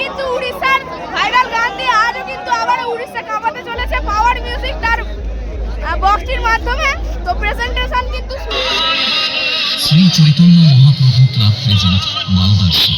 কিন্তু উড়িষ্যার ভাইরাল গান দিয়ে আজও কিন্তু আবার উড়িষ্যা কাঁপাতে চলেছে পাওয়ার মিউজিক তার বক্সটির মাধ্যমে। তো প্রেজেন্টেশন কিন্তু শুরু চৈতন্য মহাপ্রভু ক্লাব প্রেজেন্ট মালদার্শী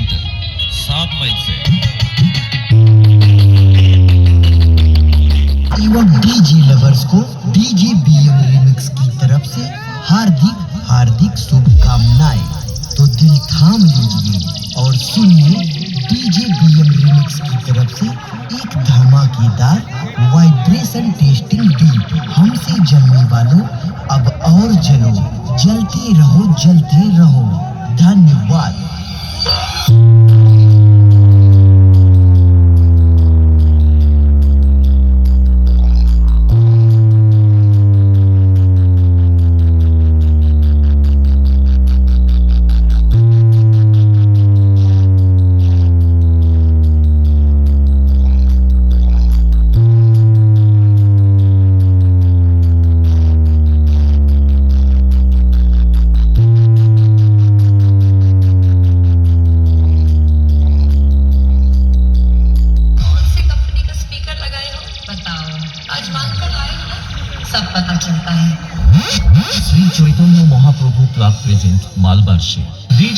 सेंटर सात मई से। डीजे लवर्स को डीजे बीएम रिमिक्स की तरफ़ से हार्दिक हार्दिक शुभकामनाएँ। तो दिल थाम लीजिए और सुनिए डीजे बीएम रिमिक्स की तरफ़ से एक धमाकेदार वाइब्रेशन टेस्टिंग बीट हमसे जलने वालों, अब और जलो। जलते रहो जलते रहो। धन्यवाद। Thank you. बताओ आज मांग कर लाए हो ना सब पता चलता है Shri Chaitanya Mahaprabhu club present Malbarshi DJ